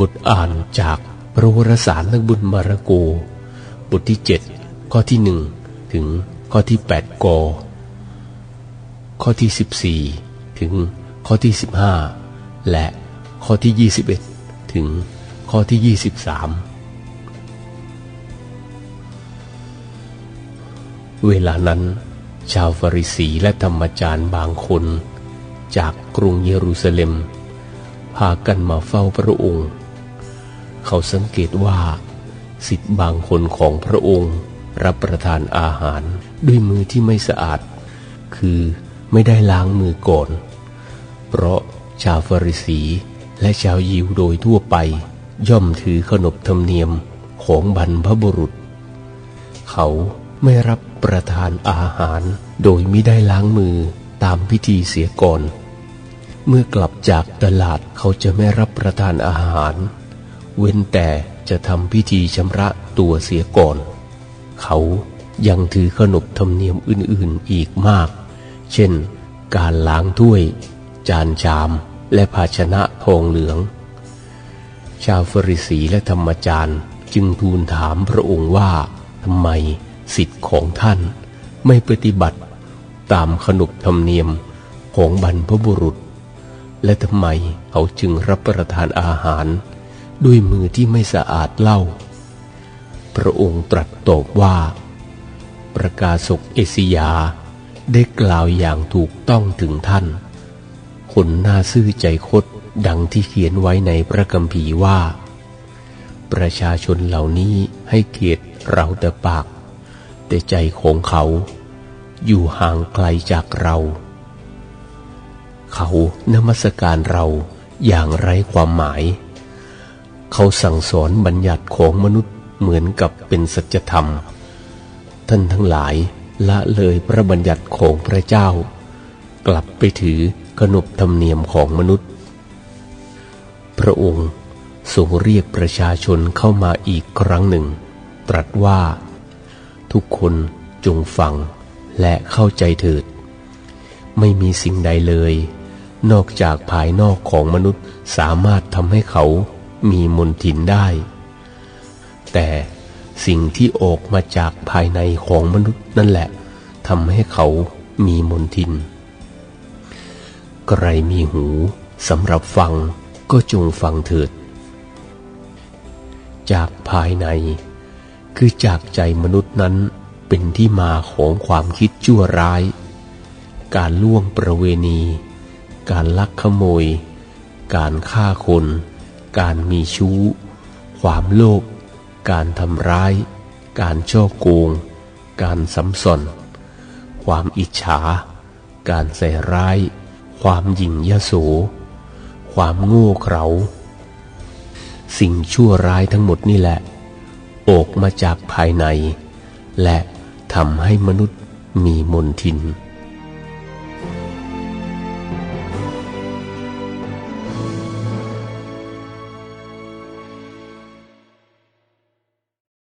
บทอ่านจากพระวรสารนักบุญมาระโก บทที่เจ็ดข้อที่หนึ่งถึงข้อที่แปดกข้อที่สิบสี่ถึงข้อที่สิบห้าและข้อที่ยี่สิบเอ็ดถึงข้อที่ยี่สิบสามเวลานั้น ชาวฟาริสีและธรรมจารย์บางคน จากกรุงเยรูซาเล็ม พากันมาเฝ้าพระองค์ เขาสังเกตว่าสิทธิ์บางคนของพระองค์รับประทานอาหารด้วยมือที่ไม่สะอาด คือไม่ได้ล้างมือก่อน เพราะชาวฟาริสีและชาวยิวโดยทั่วไป ย่อมถือขนบธรรมเนียมของบรรพบุรุษ เขาไม่รับประทานอาหารโดยไม่ได้ล้างมือตามพิธีเสียก่อน เมื่อกลับจากตลาดเขาจะไม่รับประทานอาหาร เว้นแต่จะทำพิธีชำระตัวเสียก่อน เขายังถือขนบธรรมเนียมอื่นๆอีกมาก เช่น การล้างถ้วย จานชาม และภาชนะทองเหลือง ชาวฟริสีและธรรมจารย์จึงทูลถามพระองค์ว่าทำไมสิทธิ์ของท่านไม่ปฏิบัติตามขนบธรรมเนียมของบรรพบุรุษ และทำไมเขาจึงรับประทานอาหาร ด้วยมือที่ไม่สะอาดเล่า พระองค์ตรัสตอบว่า ประกาศกเอสิยาได้กล่าวอย่างถูกต้องถึงท่าน คนน่าซื่อใจคดดังที่เขียนไว้ในพระคัมภีร์ว่า ประชาชนเหล่านี้ให้เกียรติเราแต่ปาก แต่ใจของเขา อยู่ห่างไกลจากเรา เขานมัสการเราอย่างไร้ความหมาย เขาสั่งสอนบัญญัติของมนุษย์เหมือนกับเป็นสัจธรรม ท่านทั้งหลายละเลยพระบัญญัติของพระเจ้า กลับไปถือขนบธรรมเนียมของมนุษย์ พระองค์ทรงเรียกประชาชนเข้ามาอีกครั้งหนึ่ง ตรัสว่า ทุกคนจงฟังและเข้าใจเถิด ไม่มีสิ่งใดเลย นอกจากภายนอกของมนุษย์สามารถทำให้เขา มีมนทินได้ แต่สิ่งที่ออกมาจากภายในของมนุษย์นั่นแหละทำให้เขามีมนทิน ใครมีหูสำหรับฟังก็จงฟังเถิด จากภายใน คือจากใจมนุษย์นั้นเป็นที่มาของความคิดชั่วร้าย การล่วงประเวณี การลักขโมย การฆ่าคน การมีชู้ ความโลภ การทำร้าย การช่อโกง การซ้ำซ้อนความอิจฉา การใส่ร้าย ความหยิ่งยโส ความโง่เขลาสิ่งชั่วร้ายทั้งหมดนี่แหละ ออกมาจากภายใน และทำให้มนุษย์มีมนทิน